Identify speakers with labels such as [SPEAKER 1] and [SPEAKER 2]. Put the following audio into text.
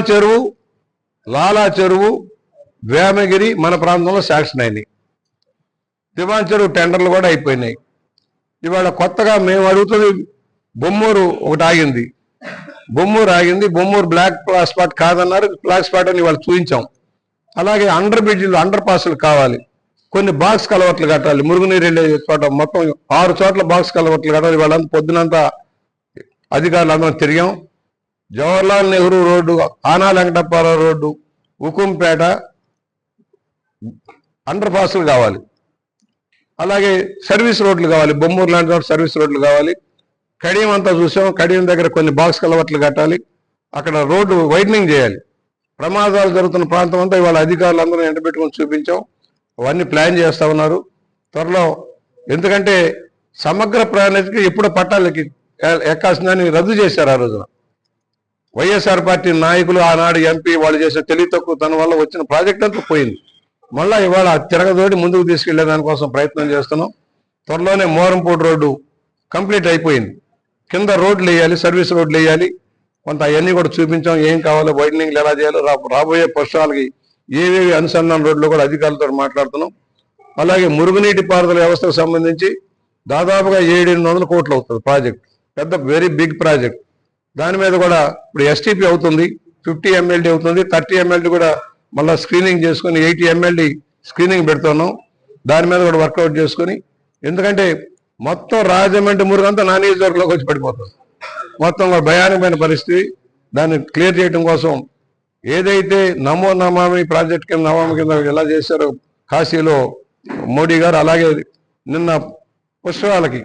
[SPEAKER 1] చెరువు లాలా చెరువు వేమగిరి మన ప్రాంతంలో శాంక్షన్ అయినాయి దివాన్ చెరువు టెండర్లు కూడా అయిపోయినాయి. ఇవాళ కొత్తగా మేము అడుగుతుంది బొమ్మూరు ఒకటి ఆగింది. బొమ్మూరు ఆగింది. బొమ్మూరు బ్లాక్ స్పాట్ కాదన్నారు. బ్లాక్ స్పాట్ అని ఇవాళ చూపించాం. అలాగే అండర్ బ్రిడ్జ్లు అండర్ పాస్లు కావాలి. కొన్ని బాక్స్ కలవట్లు కట్టాలి. మురుగునీరు వెళ్ళే చోట మొత్తం ఆరు చోట్ల బాక్స్ కలవట్లు కట్టాలి. వాళ్ళంతా పొద్దునంతా అధికారులు అందరం తిరిగాం. జవహర్లాల్ నెహ్రూ రోడ్డు ఆనా వెంకటప్పారావు రోడ్డు ఉకుంపేట అండర్ పాస్లు కావాలి. అలాగే సర్వీస్ రోడ్లు కావాలి. బొమ్మూరు లాంటి సర్వీస్ రోడ్లు కావాలి. కడియం అంతా చూసాం. కడియం దగ్గర కొన్ని బాక్స్ కలవట్లు కట్టాలి. అక్కడ రోడ్డు వైడనింగ్ చేయాలి. ప్రమాదాలు జరుగుతున్న ప్రాంతం అంతా ఇవాళ అధికారులు అందరూ ఎండబెట్టుకొని చూపించాం. అవన్నీ ప్లాన్ చేస్తూ ఉన్నారు. త్వరలో ఎందుకంటే సమగ్ర ప్రయాణికి ఎప్పుడు పట్టాలకి ఎక్కాల్సిందని రద్దు చేశారు ఆ రోజున. వైఎస్ఆర్ పార్టీ నాయకులు ఆనాడు ఎంపీ వాళ్ళు చేసే తెలివి తక్కువ తన వల్ల వచ్చిన ప్రాజెక్ట్ అంతా పోయింది. మళ్ళీ ఇవాళ తిరగదోడి ముందుకు తీసుకెళ్ళే దానికోసం ప్రయత్నం చేస్తున్నాం. త్వరలోనే మోరంపూడి రోడ్డు కంప్లీట్ అయిపోయింది. కింద రోడ్లు వేయాలి సర్వీస్ రోడ్లు వేయాలి. కొంత అవన్నీ కూడా చూపించాం. ఏం కావాలో వైడనింగ్లు ఎలా చేయాలో రా- రాబోయే పక్షాలకి ఏవేవి అనుసంధాన రోడ్లు కూడా అధికారులతో మాట్లాడుతున్నాం. అలాగే మురుగునీటి పారుదల వ్యవస్థకు సంబంధించి దాదాపుగా ఏడు ఎనిమిది వందల కోట్లు అవుతుంది ప్రాజెక్ట్. పెద్ద వెరీ బిగ్ ప్రాజెక్ట్. దాని మీద కూడా ఇప్పుడు ఎస్టీపీ అవుతుంది ఫిఫ్టీ ఎంఎల్డీ అవుతుంది థర్టీ ఎంఎల్డీ కూడా మళ్ళీ స్క్రీనింగ్ చేసుకుని ఎయిటీ ఎంఎల్డీ స్క్రీనింగ్ పెడుతున్నాం. దాని మీద కూడా వర్కౌట్ చేసుకొని ఎందుకంటే మొత్తం రాజమండ్రి మురుగంతా నా నియోజకవర్గంలోకి వచ్చి పడిపోతుంది. మొత్తం భయానకమైన పరిస్థితి. దాన్ని క్లియర్ చేయడం కోసం ఏదైతే నమో నమామి ప్రాజెక్ట్ కింద నమామి కింద ఎలా చేశారో కాశీలో మోడీ గారు అలాగే నిన్న పుష్పాలకి